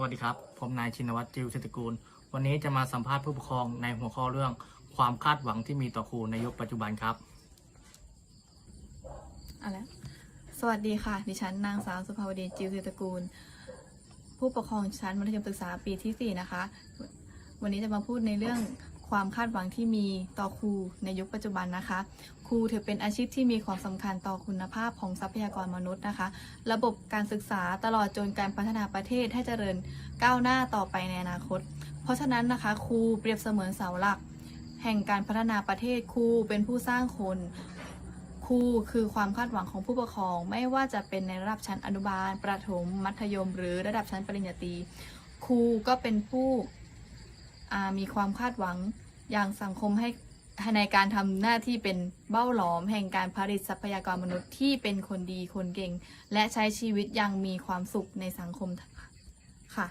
วัสดีครับ ผมนายชินวัตรจิวเศรษฐกูล วันนี้จะมาสัมภาษณ์ผู้ปกครองในหัวข้อเรื่องความคาดหวังที่มีต่อครูในยุคปัจจุบันครับเอาละสวัสดีค่ะ ดิฉันนางสาวสุภาวดีจิวเศรษฐกูล ผู้ปกครองชั้นมัธยมศึกษาปีที่ 4 นะคะ วันนี้จะมาพูดในเรื่อง ความคาดหวังที่มีต่อครูในยุคปัจจุบันนะคะ ครูถือเป็นอาชีพที่มีความสำคัญต่อคุณภาพของทรัพยากรมนุษย์นะคะ ระบบการศึกษาตลอดจนการพัฒนาประเทศให้เจริญก้าวหน้าต่อไปในอนาคต เพราะฉะนั้นนะคะ ครูเปรียบเสมือนเสาหลัก แห่งการพัฒนาประเทศครูเป็นผู้สร้างคนครูคือความคาดหวังของผู้ปกครอง ไม่ว่าจะเป็นในระดับชั้นอนุบาล ประถม มัธยม หรือระดับชั้นปริญญาตรีครูก็เป็นผู้ มีความคาดหวังอย่างสังคมให้ในการทำหน้าที่เป็นเบ้าหลอมแห่งการผลิตทรัพยากรมนุษย์ที่เป็นคนดีคนเก่ง และใช้ชีวิตอย่างมีความสุขในสังคมค่ะ